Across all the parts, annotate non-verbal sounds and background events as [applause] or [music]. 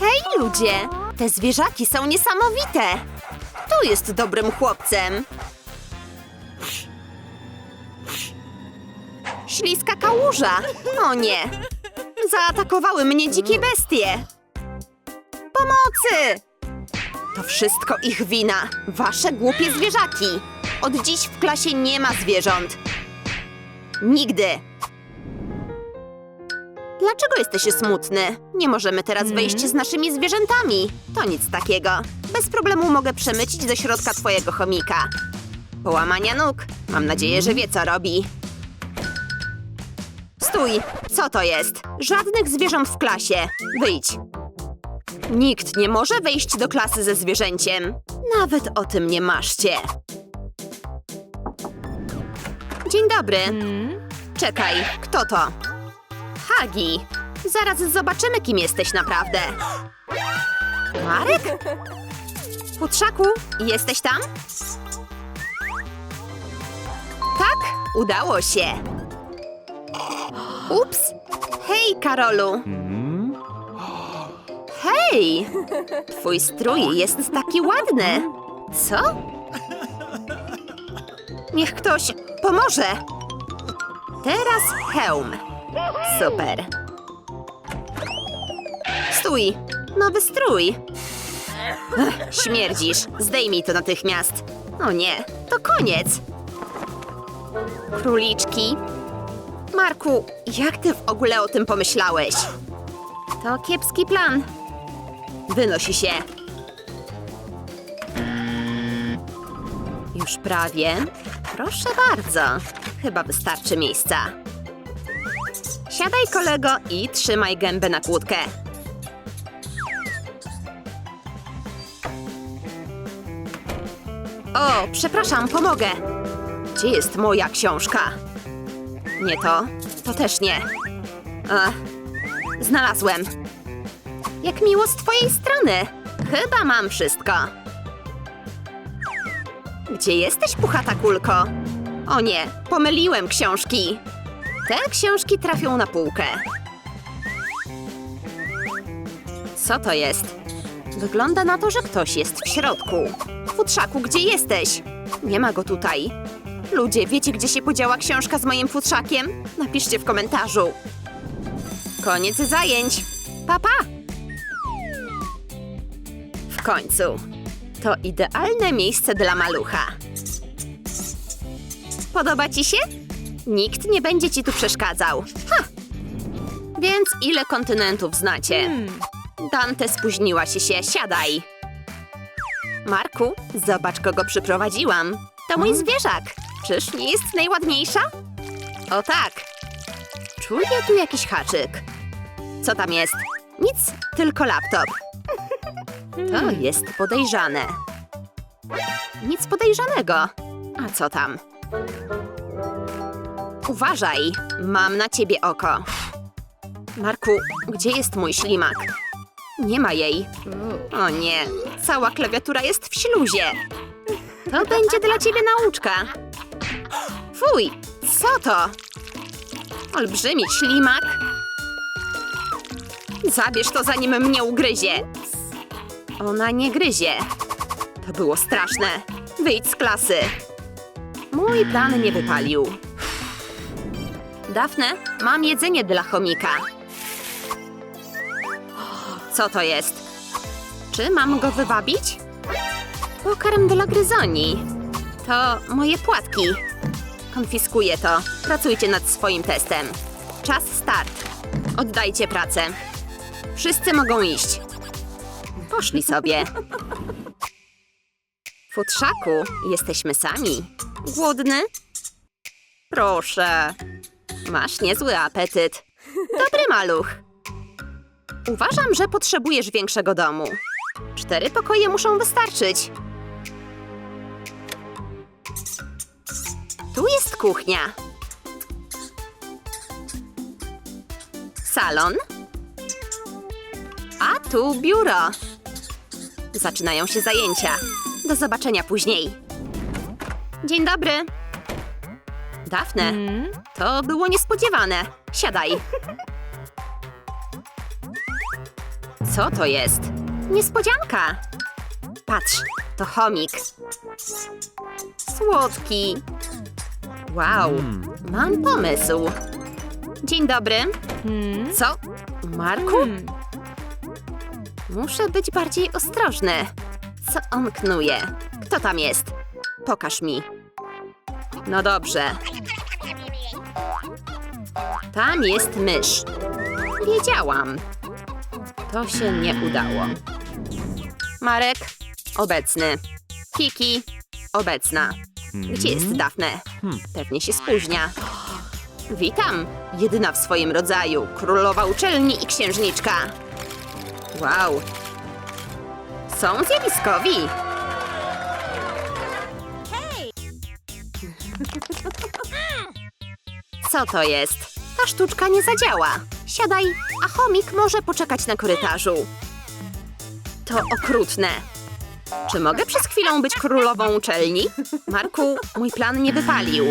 Hej ludzie, te zwierzaki są niesamowite. Kto jest dobrym chłopcem? Śliska kałuża. O nie. Zaatakowały mnie dzikie bestie. Pomocy! To wszystko ich wina. Wasze głupie zwierzaki. Od dziś w klasie nie ma zwierząt. Nigdy. Dlaczego jesteś smutny? Nie możemy teraz wyjść z naszymi zwierzętami. To nic takiego. Bez problemu mogę przemycić do środka twojego chomika. Połamania nóg. Mam nadzieję, że wie co robi. Stój! Co to jest? Żadnych zwierząt w klasie. Wyjdź. Nikt nie może wejść do klasy ze zwierzęciem. Nawet o tym nie maszcie. Dzień dobry. Czekaj, kto to? Hagi. Zaraz zobaczymy, kim jesteś naprawdę. Marek? Futrzaku, jesteś tam? Tak, udało się. Ups. Hej, Karolu. Hej! Twój strój jest taki ładny. Co? Niech ktoś pomoże. Teraz hełm. Super. Stój! Nowy strój! Ech, śmierdzisz. Zdejmij to natychmiast. O nie, to koniec. Króliczki. Marku, jak ty w ogóle o tym pomyślałeś? To kiepski plan. Wynosi się. Już prawie. Proszę bardzo. Chyba wystarczy miejsca. Siadaj, kolego, i trzymaj gębę na kłódkę. O, przepraszam, pomogę. Gdzie jest moja książka? Nie to, to też nie. Ach, znalazłem. Jak miło z twojej strony. Chyba mam wszystko. Gdzie jesteś, puchata kulko? O nie, pomyliłem książki. Te książki trafią na półkę. Co to jest? Wygląda na to, że ktoś jest w środku. Futrzaku, gdzie jesteś? Nie ma go tutaj. Ludzie, wiecie, gdzie się podziała książka z moim futrzakiem? Napiszcie w komentarzu. Koniec zajęć. Papa! Pa. W końcu. To idealne miejsce dla malucha. Podoba ci się? Nikt nie będzie ci tu przeszkadzał. Ha! Więc ile kontynentów znacie? Dante spóźniła się się, siadaj. Marku, zobacz kogo przyprowadziłam. To mój zwierzak. Czyż nie jest najładniejsza? O tak. Czuję tu jakiś haczyk. Co tam jest? Nic, tylko laptop. [laughs] To jest podejrzane. Nic podejrzanego. A co tam? Uważaj, mam na ciebie oko. Marku, gdzie jest mój ślimak? Nie ma jej. O nie, cała klawiatura jest w śluzie. To będzie dla ciebie nauczka. Fuj, co to? Olbrzymi ślimak. Zabierz to, zanim mnie ugryzie. Ona nie gryzie. To było straszne. Wyjdź z klasy. Mój plan nie wypalił. Dafne, mam jedzenie dla chomika. Co to jest? Czy mam go wywabić? Pokarm dla gryzoni. To moje płatki. Konfiskuję to. Pracujcie nad swoim testem. Czas start. Oddajcie pracę. Wszyscy mogą iść. Poszli sobie. Futrzaku, jesteśmy sami. Głodny? Proszę. Masz niezły apetyt. Dobry maluch. Uważam, że potrzebujesz większego domu. Cztery pokoje muszą wystarczyć. Tu jest kuchnia. Salon. A tu biuro. Zaczynają się zajęcia. Do zobaczenia później. Dzień dobry. Dafne, to było niespodziewane. Siadaj. Co to jest? Niespodzianka! Patrz, to chomik. Słodki. Wow, mam pomysł. Dzień dobry. Co? Marku? Muszę być bardziej ostrożny. Co on knuje? Kto tam jest? Pokaż mi. No dobrze. Tam jest mysz. Wiedziałam. To się nie udało. Marek, obecny. Kiki, obecna. Gdzie jest Dafne? Pewnie się spóźnia. Witam, jedyna w swoim rodzaju, królowa uczelni i księżniczka. Wow. Są zjawiskowi. Co to jest? Ta sztuczka nie zadziała. Siadaj, a chomik może poczekać na korytarzu. To okrutne. Czy mogę przez chwilę być królową uczelni? Marku, mój plan nie wypalił.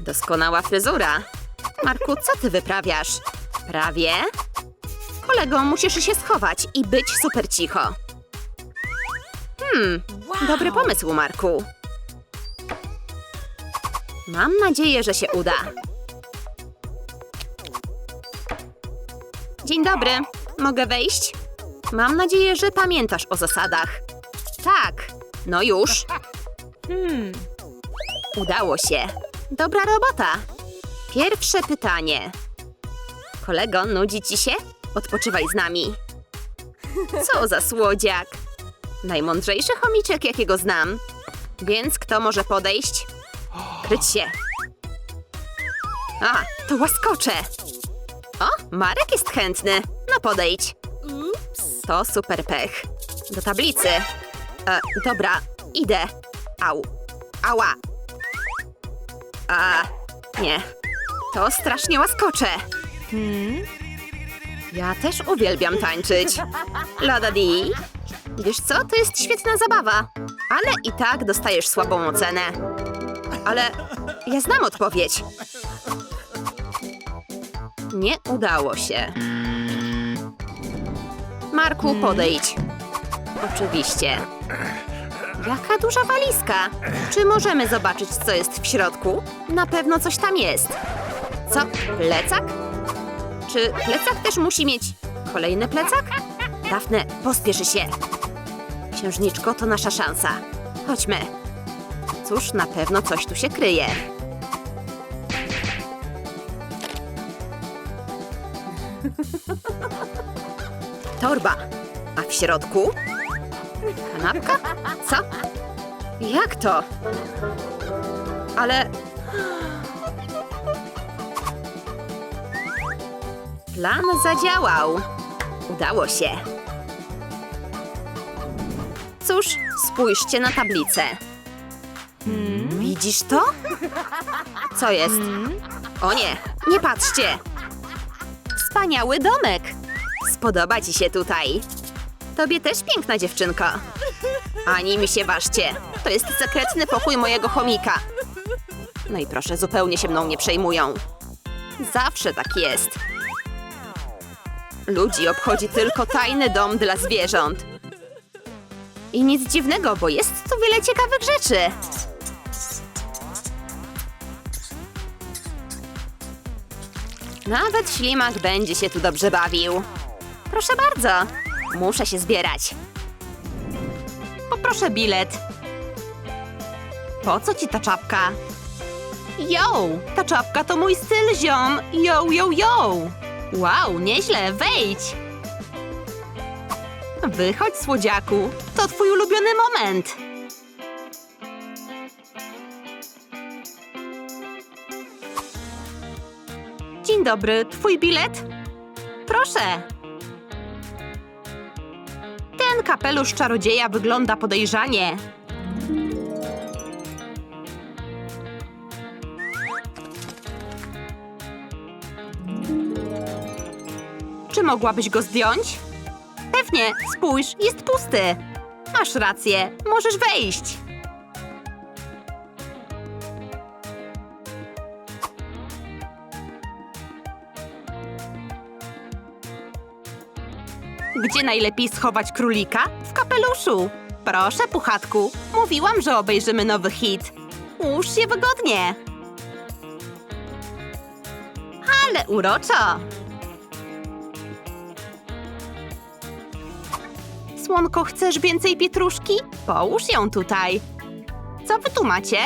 Doskonała fryzura. Marku, co ty wyprawiasz? Prawie? Kolego, musisz się schować i być super cicho. Hmm, dobry pomysł, Marku. Mam nadzieję, że się uda. Dzień dobry, mogę wejść? Mam nadzieję, że pamiętasz o zasadach. Tak, no już. [laughs] Udało się. Dobra robota. Pierwsze pytanie. Kolego, nudzi ci się? Odpoczywaj z nami. [laughs] Co za słodziak. Najmądrzejszy chomiczek, jakiego znam. Więc kto może podejść? Kryć się. A, to łaskocze. O, Marek jest chętny. No podejdź. To super pech. Do tablicy. E, dobra, idę. Au. Ała. A, nie. To strasznie łaskocze. Ja też uwielbiam tańczyć. Lada di. Wiesz co, to jest świetna zabawa. Ale i tak dostajesz słabą ocenę. Ale ja znam odpowiedź. Nie udało się. Marku, podejdź. Oczywiście. Jaka duża walizka! Czy możemy zobaczyć, co jest w środku? Na pewno coś tam jest. Co? Plecak? Czy plecak też musi mieć kolejny plecak? Dafne, pospieszy się. Księżniczko, to nasza szansa. Chodźmy. Cóż, na pewno coś tu się kryje. Torba. A w środku? Kanapka? Co? Jak to? Ale... Plan zadziałał. Udało się. Cóż, spójrzcie na tablicę. Widzisz to? Co jest? O nie, nie patrzcie! Wspaniały domek! Spodoba ci się tutaj. Tobie też piękna dziewczynko. Ani mi się ważcie. To jest sekretny pokój mojego chomika. No i proszę, zupełnie się mną nie przejmują. Zawsze tak jest. Ludzi obchodzi tylko tajny dom dla zwierząt. I nic dziwnego, bo jest tu wiele ciekawych rzeczy. Nawet ślimak będzie się tu dobrze bawił. Proszę bardzo. Muszę się zbierać. Poproszę bilet. Po co ci ta czapka? Yo, ta czapka to mój styl, ziom. Yo, yo, yo. Wow, nieźle, wejdź. Wychodź, słodziaku. To twój ulubiony moment. Dobry, twój bilet? Proszę. Ten kapelusz czarodzieja wygląda podejrzanie. Czy mogłabyś go zdjąć? Pewnie, spójrz, jest pusty. Masz rację, możesz wejść. Gdzie najlepiej schować królika? W kapeluszu. Proszę, puchatku. Mówiłam, że obejrzymy nowy hit. Ułóż się wygodnie. Ale uroczo. Słonko, chcesz więcej pietruszki? Połóż ją tutaj. Co wy tu macie?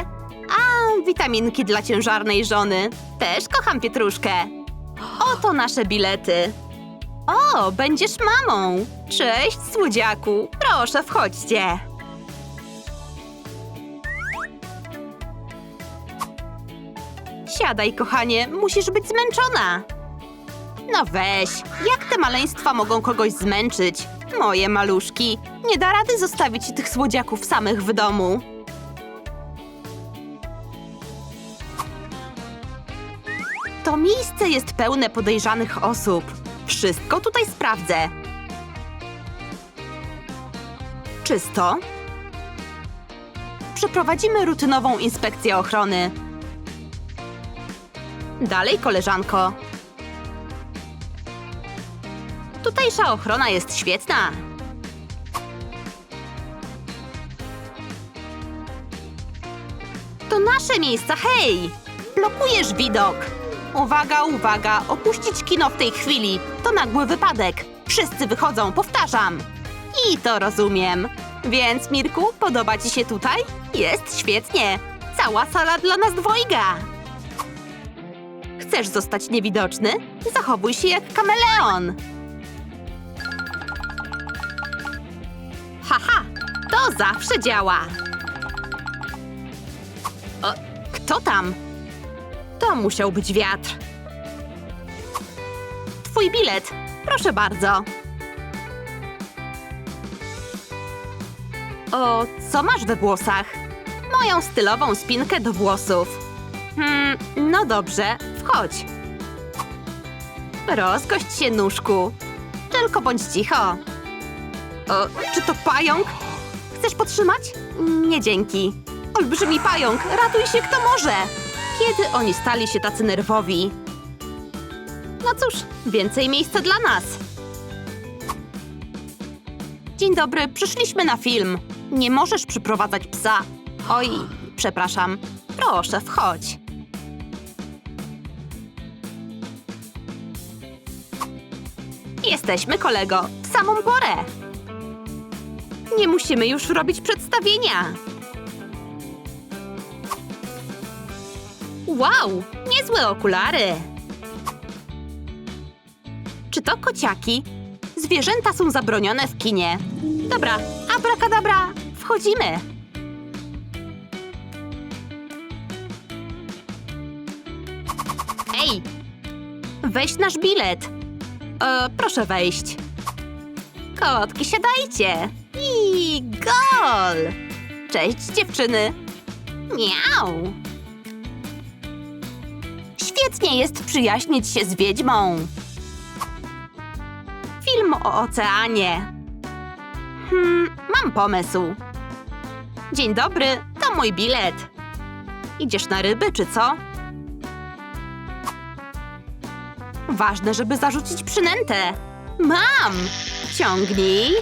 A, witaminki dla ciężarnej żony. Też kocham pietruszkę. Oto nasze bilety. O, będziesz mamą. Cześć, słodziaku. Proszę, wchodźcie. Siadaj, kochanie, musisz być zmęczona. No weź, jak te maleństwa mogą kogoś zmęczyć? Moje maluszki, nie da rady zostawić tych słodziaków samych w domu. To miejsce jest pełne podejrzanych osób. Wszystko tutaj sprawdzę. Czysto. Przeprowadzimy rutynową inspekcję ochrony. Dalej, koleżanko. Tutejsza ochrona jest świetna. To nasze miejsca, hej! Blokujesz widok. Uwaga, uwaga, opuścić kino w tej chwili. To nagły wypadek. Wszyscy wychodzą, powtarzam. I to rozumiem. Więc, Mirku, podoba ci się tutaj? Jest świetnie. Cała sala dla nas dwojga. Chcesz zostać niewidoczny? Zachowuj się jak kameleon. Haha, to zawsze działa. O, kto tam? To musiał być wiatr. Twój bilet. Proszę bardzo. O, co masz we włosach? Moją stylową spinkę do włosów. Hmm, no dobrze, wchodź. Rozgość się, nóżku. Tylko bądź cicho. O, czy to pająk? Chcesz podtrzymać? Nie dzięki. Olbrzymi pająk, ratuj się kto może! Kiedy oni stali się tacy nerwowi? No cóż, więcej miejsca dla nas. Dzień dobry, przyszliśmy na film. Nie możesz przyprowadzać psa. Oj, przepraszam. Proszę, wchodź. Jesteśmy, kolego, w samą porę. Nie musimy już robić przedstawienia. Wow, niezłe okulary. Czy to kociaki? Zwierzęta są zabronione w kinie. Dobra, abracadabra, wchodzimy. Ej, weź nasz bilet. E, proszę wejść. Kotki, siadajcie. I gol! Cześć, dziewczyny. Miau. Świetnie jest przyjaźnić się z wiedźmą. Film o oceanie. Hmm, mam pomysł. Dzień dobry, to mój bilet. Idziesz na ryby, czy co? Ważne, żeby zarzucić przynętę. Mam! Ciągnij.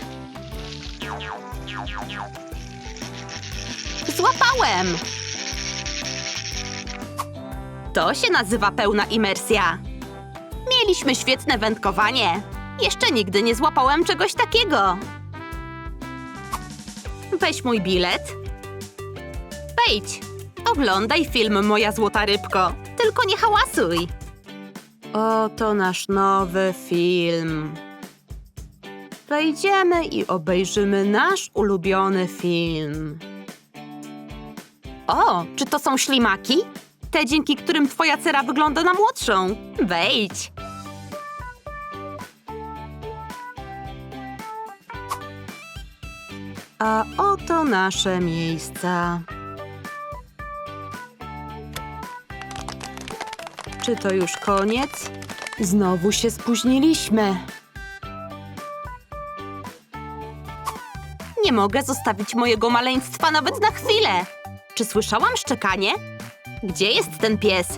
Złapałem! To się nazywa pełna imersja. Mieliśmy świetne wędkowanie. Jeszcze nigdy nie złapałem czegoś takiego. Weź mój bilet. Wejdź. Oglądaj film, moja złota rybko. Tylko nie hałasuj. Oto nasz nowy film. Wejdziemy i obejrzymy nasz ulubiony film. O, czy to są ślimaki? Te, dzięki którym twoja cera wygląda na młodszą. Wejdź. A oto nasze miejsca. Czy to już koniec? Znowu się spóźniliśmy. Nie mogę zostawić mojego maleństwa nawet na chwilę. Czy słyszałam szczekanie? Gdzie jest ten pies?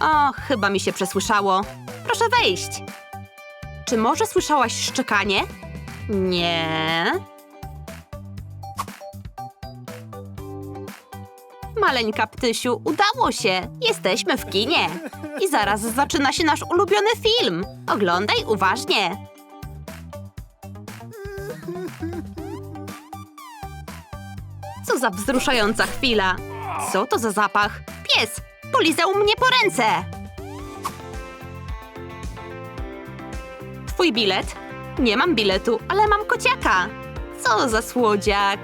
O, chyba mi się przesłyszało. Proszę wejść. Czy może słyszałaś szczekanie? Nie. Maleńka Ptysiu, udało się! Jesteśmy w kinie! I zaraz zaczyna się nasz ulubiony film! Oglądaj uważnie! Co za wzruszająca chwila! Co to za zapach? Pies! Polizał mnie po ręce! Twój bilet? Nie mam biletu, ale mam kociaka! Co za słodziak!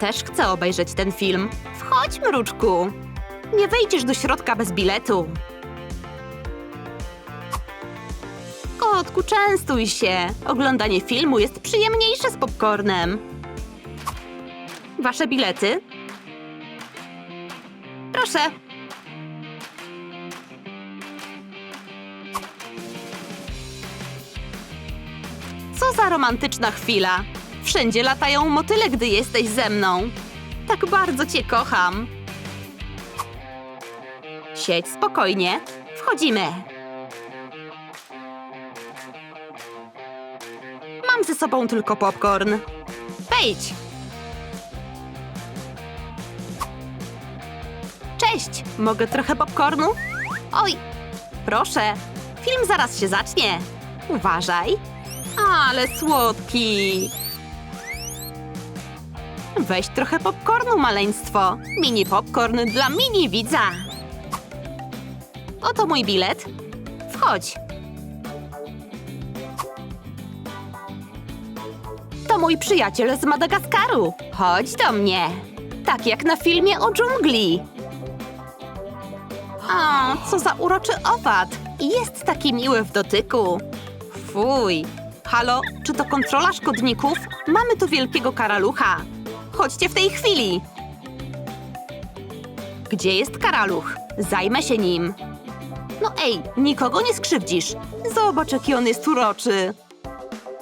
Też chcę obejrzeć ten film. Wchodź, mruczku! Nie wejdziesz do środka bez biletu. Kotku, częstuj się. Oglądanie filmu jest przyjemniejsze z popcornem. Wasze bilety? Proszę. Co za romantyczna chwila. Wszędzie latają motyle, gdy jesteś ze mną. Tak bardzo cię kocham. Siedź spokojnie. Wchodzimy. Mam ze sobą tylko popcorn. Wejdź. Cześć, mogę trochę popcornu? Oj, proszę, film zaraz się zacznie. Uważaj. Ale słodki. Weź trochę popcornu, maleństwo. Mini popcorn dla mini widza. Oto mój bilet. Wchodź. To mój przyjaciel z Madagaskaru. Chodź do mnie. Tak jak na filmie o dżungli. O, co za uroczy owad! Jest taki miły w dotyku. Fuj. Halo, czy to kontrola szkodników? Mamy tu wielkiego karalucha. Chodźcie w tej chwili. Gdzie jest karaluch? Zajmę się nim. No ej, nikogo nie skrzywdzisz. Zobacz, jaki on jest uroczy.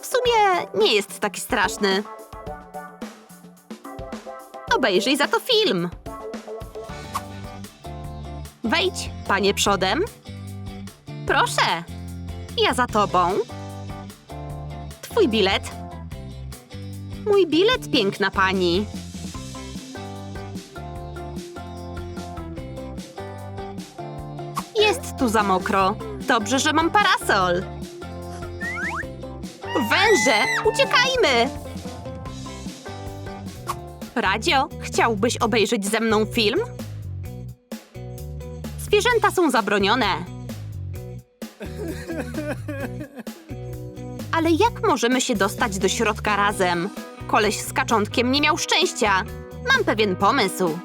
W sumie nie jest taki straszny. Obejrzyj za to film. Wejdź, panie przodem. Proszę. Ja za tobą. Twój bilet. Mój bilet, piękna pani. Jest tu za mokro. Dobrze, że mam parasol. Węże, uciekajmy! Radio, chciałbyś obejrzeć ze mną film? Zwierzęta są zabronione. Ale jak możemy się dostać do środka razem? Koleś z kaczątkiem nie miał szczęścia. Mam pewien pomysł.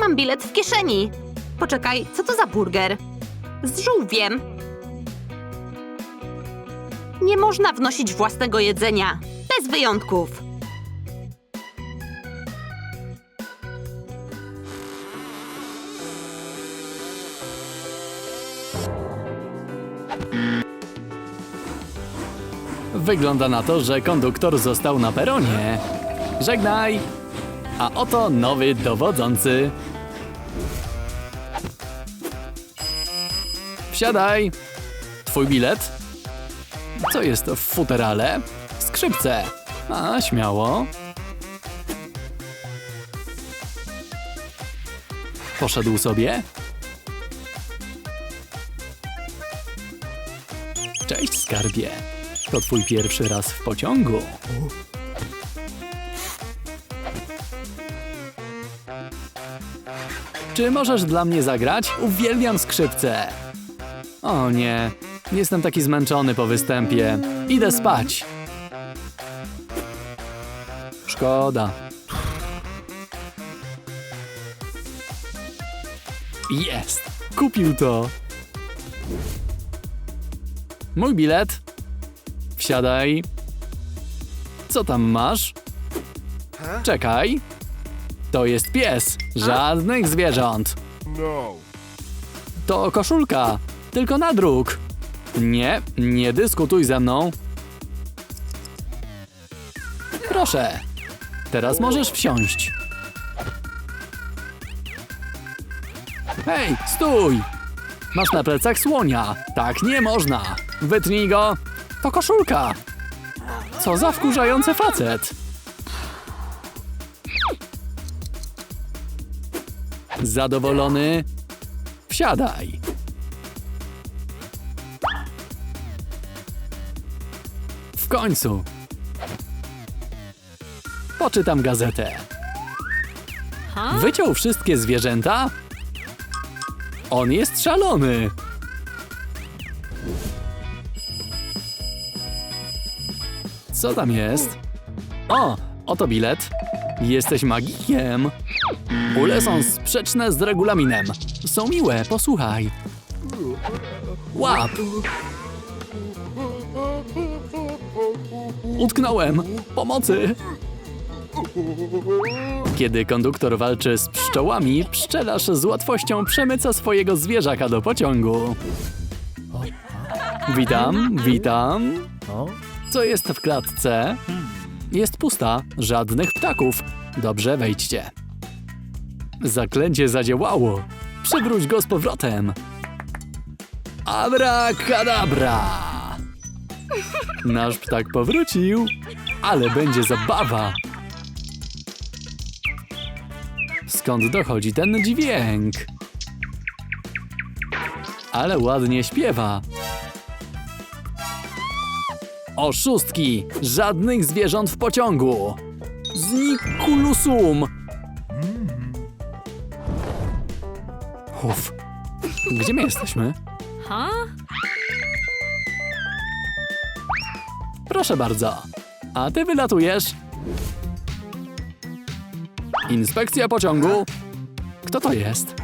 Mam bilet w kieszeni. Poczekaj, co to za burger? Z żółwiem. Nie można wnosić własnego jedzenia. Bez wyjątków. Wygląda na to, że konduktor został na peronie. Żegnaj! A oto nowy dowodzący. Wsiadaj! Twój bilet? Co jest w futerale? Skrzypce. A, śmiało. Poszedł sobie? Cześć, skarbie. To twój pierwszy raz w pociągu. Czy możesz dla mnie zagrać? Uwielbiam skrzypce. O nie, jestem taki zmęczony po występie. Idę spać. Szkoda. Jest! Kupił to. Mój bilet. Wsiadaj. Co tam masz? Czekaj. To jest pies. Żadnych zwierząt. No. To koszulka. Tylko na druk. Nie, nie dyskutuj ze mną. Proszę. Teraz możesz wsiąść. Hej, stój! Masz na plecach słonia. Tak nie można. Wytnij go. To koszulka. Co za wkurzający facet. Zadowolony? Wsiadaj. W końcu. Poczytam gazetę. Wyciął wszystkie zwierzęta? On jest szalony. Co tam jest? O, oto bilet. Jesteś magikiem. Ule są sprzeczne z regulaminem. Są miłe, posłuchaj. Łap! Utknąłem! Pomocy! Kiedy konduktor walczy z pszczołami, pszczelarz z łatwością przemyca swojego zwierzaka do pociągu. Witam, witam. Co jest w klatce? Jest pusta, żadnych ptaków. Dobrze, wejdźcie. Zaklęcie zadziałało. Przywróć go z powrotem. Abracadabra! Nasz ptak powrócił, ale będzie zabawa. Skąd dochodzi ten dźwięk? Ale ładnie śpiewa. Oszustki! Żadnych zwierząt w pociągu! Znikulusum! Uff. Gdzie my jesteśmy? Proszę bardzo. A ty wylatujesz? Inspekcja pociągu. Kto to jest?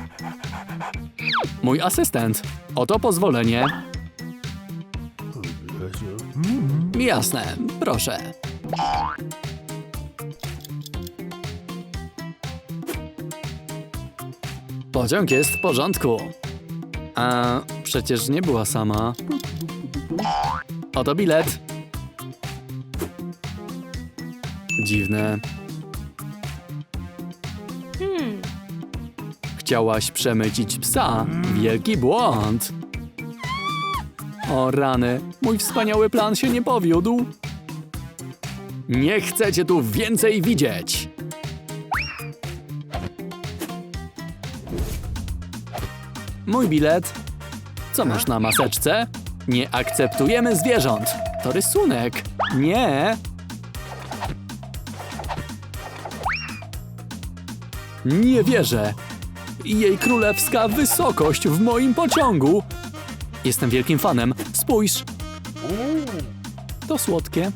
Mój asystent. Oto pozwolenie. Jasne, proszę. Pociąg jest w porządku. A przecież nie była sama. Oto bilet. Dziwne. Chciałaś przemycić psa. Wielki błąd. O rany, mój wspaniały plan się nie powiódł. Nie chcę cię tu więcej widzieć. Mój bilet. Co masz na maseczce? Nie akceptujemy zwierząt. To rysunek. Nie. Nie wierzę. Jej królewska wysokość w moim pociągu. Jestem wielkim fanem. Spójrz. To słodkie.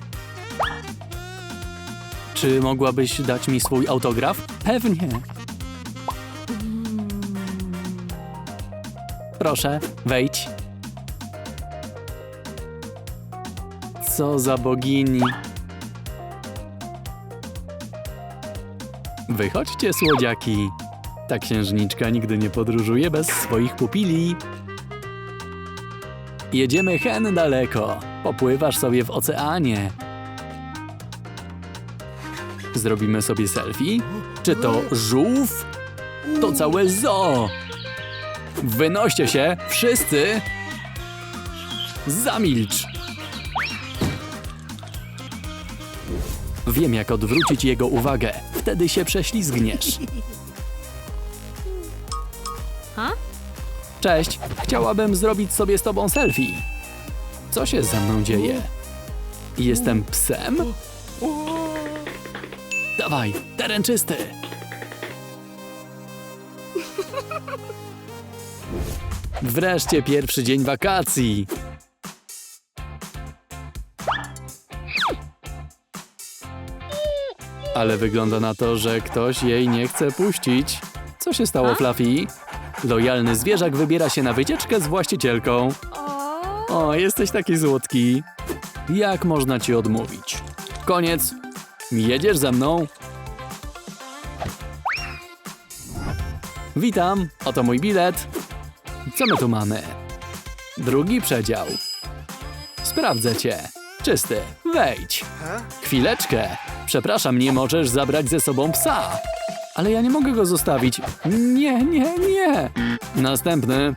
Czy mogłabyś dać mi swój autograf? Pewnie. Proszę, wejdź. Co za bogini. Wychodźcie, słodziaki. Ta księżniczka nigdy nie podróżuje bez swoich pupili. Jedziemy hen daleko. Popływasz sobie w oceanie. Zrobimy sobie selfie? Czy to żółw? To całe zoo! Wynoście się, wszyscy! Zamilcz! Wiem, jak odwrócić jego uwagę. Wtedy się prześlizgniesz. Cześć, chciałabym zrobić sobie z tobą selfie. Co się ze mną dzieje? Jestem psem? Dawaj, teren czysty. Wreszcie pierwszy dzień wakacji. Ale wygląda na to, że ktoś jej nie chce puścić. Co się stało, Fluffy? Lojalny zwierzak wybiera się na wycieczkę z właścicielką. O, jesteś taki słodki. Jak można ci odmówić? Koniec. Jedziesz ze mną? Witam, oto mój bilet. Co my tu mamy? Drugi przedział. Sprawdzę cię. Czysty. Wejdź. Chwileczkę. Przepraszam, nie możesz zabrać ze sobą psa. Ale ja nie mogę go zostawić. Nie, nie, nie. Następny.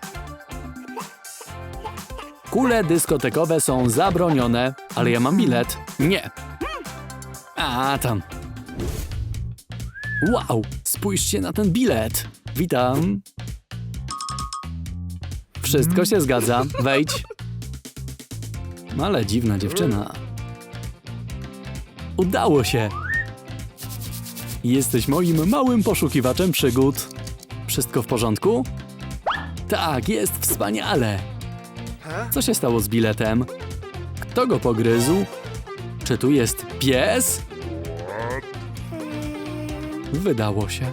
Kule dyskotekowe są zabronione, ale ja mam bilet. Nie. A tam. Wow, spójrzcie na ten bilet. Witam. Wszystko się zgadza. Wejdź. Ale dziwna dziewczyna. Udało się. Jesteś moim małym poszukiwaczem przygód. Wszystko w porządku? Tak, jest wspaniale. Co się stało z biletem? Kto go pogryzł? Czy tu jest pies? Wydało się.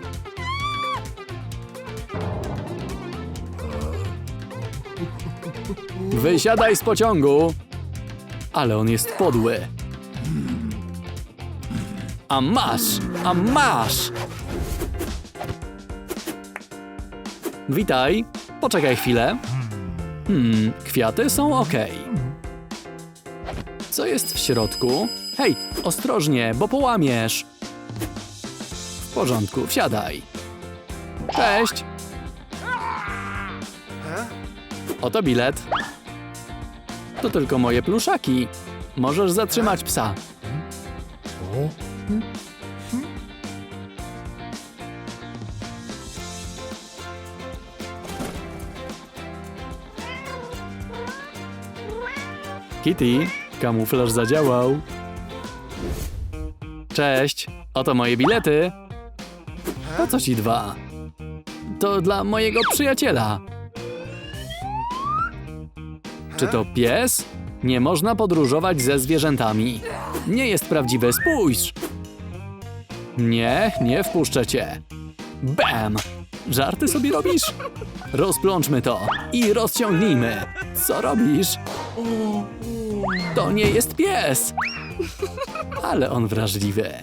Wysiadaj z pociągu! Ale on jest podły. A masz! A masz! Witaj. Poczekaj chwilę. Hmm, kwiaty są ok. Co jest w środku? Hej, ostrożnie, bo połamiesz. W porządku, wsiadaj. Cześć. Oto bilet. To tylko moje pluszaki. Możesz zatrzymać psa. Kitty, kamuflaż zadziałał. Cześć, oto moje bilety. Po co ci dwa? To dla mojego przyjaciela. Czy to pies? Nie można podróżować ze zwierzętami. Nie jest prawdziwe, spójrz! Nie, nie wpuszczę cię. Bam! Żarty sobie robisz? Rozplączmy to i rozciągnijmy. Co robisz? To nie jest pies! Ale on wrażliwy.